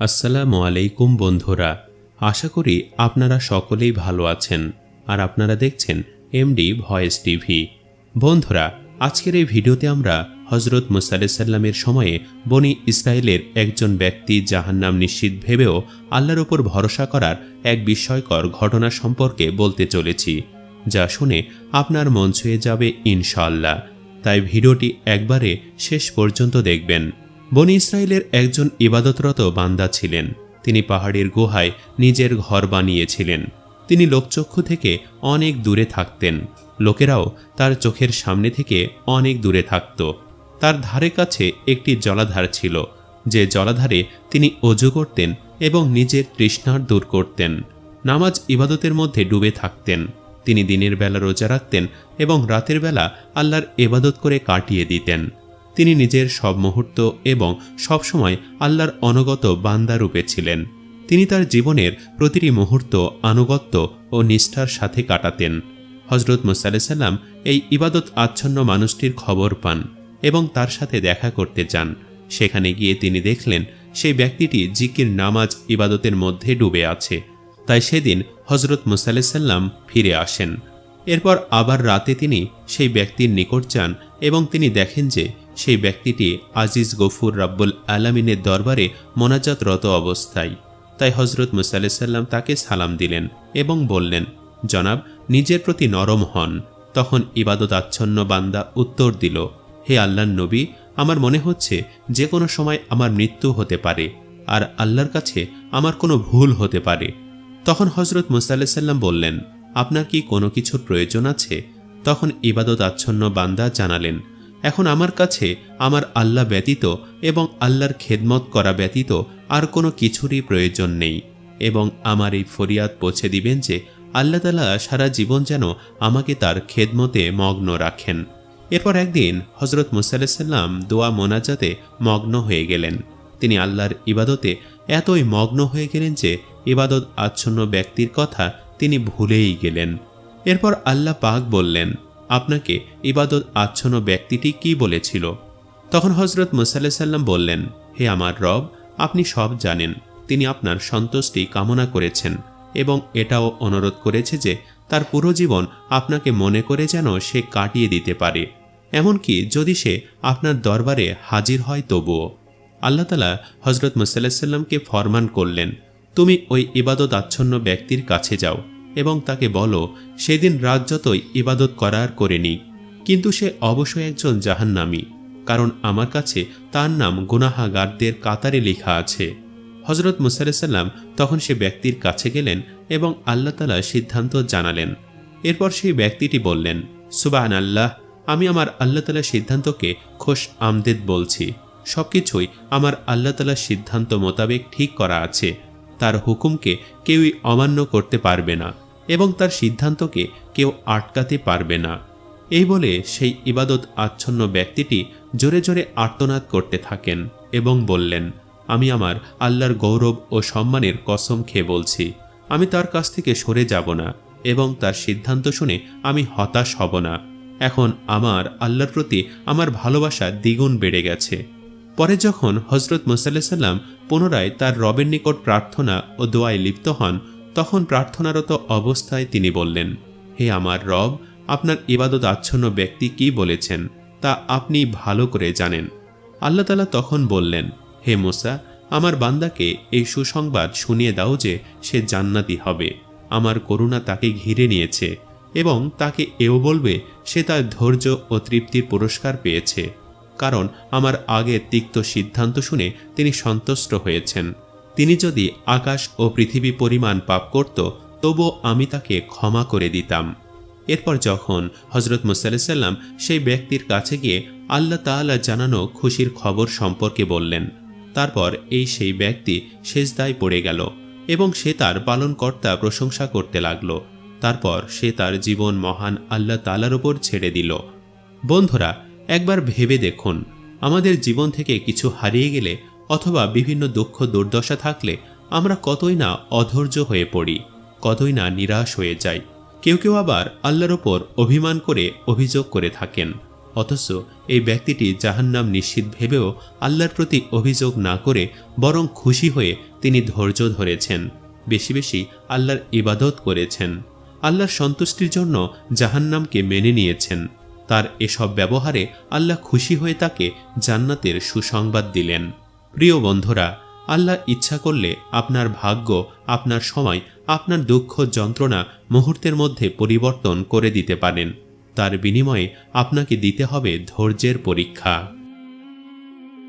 আসসালামু আলাইকুম বন্ধুরা, আশা করি আপনারা সকলেই ভালো আছেন আর আপনারা দেখছেন এমডি ভয়েস টিভি। বন্ধুরা, আজকের এই ভিডিওতে আমরা হজরত মুসাল্লামের সময়ে বনি ইসরায়েলের একজন ব্যক্তি জাহান্নাম নিশ্চিত ভেবেও আল্লাহর ওপর ভরসা করার এক বিস্ময়কর ঘটনা সম্পর্কে বলতে চলেছি, যা শুনে আপনার মন ছুঁয়ে যাবে ইনশাল্লাহ তাই ভিডিওটি একবারে শেষ পর্যন্ত দেখবেন। বনি ইসরায়েলের একজন ইবাদতরত বান্দা ছিলেন। তিনি পাহাড়ের গুহায় নিজের ঘর বানিয়েছিলেন। তিনি লোকচক্ষু থেকে অনেক দূরে থাকতেন। লোকেরাও তার চোখের সামনে থেকে অনেক দূরে থাকত। তার ধারে কাছে একটি জলাধার ছিল। যে জলাধারে তিনি অজু করতেন এবং নিজের তৃষ্ণার দূর করতেন। নামাজ ইবাদতের মধ্যে ডুবে থাকতেন। তিনি দিনের বেলা রোজা রাখতেন এবং রাতের বেলা আল্লাহর এবাদত করে কাটিয়ে দিতেন। তিনি নিজের সব মুহূর্ত এবং সবসময় আল্লাহর অনগত বান্দা রূপে ছিলেন। তিনি তার জীবনের প্রতিটি মুহূর্ত আনুগত্য ও নিষ্ঠার সাথে কাটাতেন। হজরত মুসাল্লাম এই ইবাদত আচ্ছন্ন মানুষটির খবর পান এবং তার সাথে দেখা করতে যান। সেখানে গিয়ে তিনি দেখলেন সেই ব্যক্তিটি জিকির নামাজ ইবাদতের মধ্যে ডুবে আছে। তাই সেদিন হজরত মুসাল্লাম ফিরে আসেন। এরপর আবার রাতে তিনি সেই ব্যক্তির নিকট যান এবং তিনি দেখেন যে সেই ব্যক্তিটি আজিজ গফুর রাব্বুল আলামিনের দরবারে মোনাজাতরত অবস্থায়। তাই হজরত মুসাল্লাম তাকে সালাম দিলেন এবং বললেন, জনাব, নিজের প্রতি নরম হন। তখন ইবাদত আচ্ছন্ন বান্দা উত্তর দিল, হে আল্লাহর নবী, আমার মনে হচ্ছে যে কোনো সময় আমার মৃত্যু হতে পারে, আর আল্লাহর কাছে আমার কোনো ভুল হতে পারে। তখন হজরত মুসাল্লাম বললেন, আপনার কি কোনো কিছুর প্রয়োজন আছে? তখন ইবাদত আচ্ছন্ন বান্দা জানালেন এখন আমার কাছে আমার আল্লাহ ব্যতীত এবং আল্লাহর খেদমত করা ব্যতীত আর কোনো কিছুরই প্রয়োজন নেই। এবং আমার এই ফরিয়াদ পৌঁছে দিবেন যে আল্লাহ তালা সারা জীবন যেন আমাকে তার খেদমতে মগ্ন রাখেন। এরপর একদিন হজরত মুসাল্লাম দোয়া মোনাজাতে মগ্ন হয়ে গেলেন। তিনি আল্লাহর ইবাদতে এতই মগ্ন হয়ে গেলেন যে ইবাদত আচ্ছন্ন ব্যক্তির কথা তিনি ভুলেই গেলেন। এরপর আল্লাহ পাক বললেন আপনাকে ইবাদত আচ্ছন্ন ব্যক্তিটি কি বলেছিল? তখন হজরত মুসাল্লাহ সাল্লাম বললেন, হে আমার রব, আপনি সব জানেন। তিনি আপনার সন্তুষ্টি কামনা করেছেন এবং এটাও অনুরোধ করেছে যে তার পুরো জীবন আপনাকে মনে করে যেন সে কাটিয়ে দিতে পারে। এমনকি যদি সে আপনার দরবারে হাজির হয় তবুও। আল্লাহ তালা হজরত মুসাল্লাহামকে ফরমান করলেন, তুমি ওই ইবাদত আচ্ছন্ন ব্যক্তির কাছে যাও। এবং তাকে বলো, সেদিন রাত যতই ইবাদত করার করে নিক কিন্তু সে অবশ্যই একজন জাহান্নামী, কারণ আমার কাছে তার নাম গুনাহাগারদের কাতারে লেখা আছে। হজরত মুসাল্লাম তখন সে ব্যক্তির কাছে গেলেন এবং আল্লাহ তালা সিদ্ধান্ত জানালেন। এরপর সেই ব্যক্তিটি বললেন সুবাহান আল্লাহ আমি আমার আল্লাহ তালা সিদ্ধান্তকে খোশ আমদেদ বলছি। সবকিছুই আমার আল্লাহ তালার সিদ্ধান্ত মোতাবেক ঠিক করা আছে। তার হুকুমকে কেউই অমান্য করতে পারবে না। এবং তার সিদ্ধান্তকে কেউ আটকাতে পারবে না। এই বলে সেই ইবাদত আচ্ছন্ন ব্যক্তিটি জোরে জোরে আর্তনাদ করতে থাকেন এবং বললেন, আমি আমার আল্লাহর গৌরব ও সম্মানের কসম খেয়ে বলছি, আমি তার কাছ থেকে সরে যাব না এবং তার সিদ্ধান্ত শুনে আমি হতাশ হব না। এখন আমার আল্লাহর প্রতি আমার ভালোবাসা দ্বিগুণ বেড়ে গেছে। পরে যখন হজরত মুসাল্লাম পুনরায় তার রবের নিকট প্রার্থনা ও দোয়ায় লিপ্ত হন তখন প্রার্থনারত অবস্থায় তিনি বললেন, হে আমার রব, আপনার ইবাদত আচ্ছন্ন ব্যক্তি কি বলেছেন, তা আপনি ভালো করে জানেন। আল্লাহ তালা তখন বললেন, হে মোসা, আমার বান্দাকে এই সুসংবাদ শুনিয়ে দাও যে সে জান্নাতি হবে। আমার করুণা তাকে ঘিরে নিয়েছে এবং তাকে এও বলবে, সে তার ধৈর্য ও তৃপ্তির পুরস্কার পেয়েছে। কারণ আমার আগের তিক্ত সিদ্ধান্ত শুনে তিনি সন্তুষ্ট হয়েছেন। তিনি যদি আকাশ ও পৃথিবী পরিমাণ পাপ করত তবু আমি তাকে ক্ষমা করে দিতাম। এরপর যখন হজরত মুসাল্লাম সেই ব্যক্তির কাছে গিয়ে আল্লাহ তাআলা জানানো খুশির খবর সম্পর্কে বললেন, তারপর এই সেই ব্যক্তি শেষদায় পড়ে গেল এবং সে তার পালনকর্তা প্রশংসা করতে লাগল। তারপর সে তার জীবন মহান আল্লাহ তালার ওপর ছেড়ে দিল। বন্ধুরা, একবার ভেবে দেখুন, আমাদের জীবন থেকে কিছু হারিয়ে গেলে অথবা বিভিন্ন দুঃখ দুর্দশা থাকলে আমরা কতই না অধৈর্য হয়ে পড়ি, কতই না নিরাশ হয়ে যাই। কেউ কেউ আবার আল্লাহর ওপর অভিমান করে অভিযোগ করে থাকেন। অথচ এই ব্যক্তিটি জাহান্নাম নিশ্চিত ভেবেও আল্লাহর প্রতি অভিযোগ না করে বরং খুশি হয়ে তিনি ধৈর্য ধরেছেন, বেশি বেশি আল্লাহর ইবাদত করেছেন। আল্লাহর সন্তুষ্টির জন্য জাহান্নামকে মেনে নিয়েছেন। তার এসব ব্যবহারে আল্লাহ খুশি হয়ে তাকে জান্নাতের সুসংবাদ দিলেন। প্রিয় বন্ধুরা, আল্লাহ ইচ্ছা করলে আপনার ভাগ্য, আপনার সময়, আপনার দুঃখ যন্ত্রণা মুহূর্তের মধ্যে পরিবর্তন করে দিতে পারেন। তার বিনিময়ে আপনাকে দিতে হবে ধৈর্যের পরীক্ষা।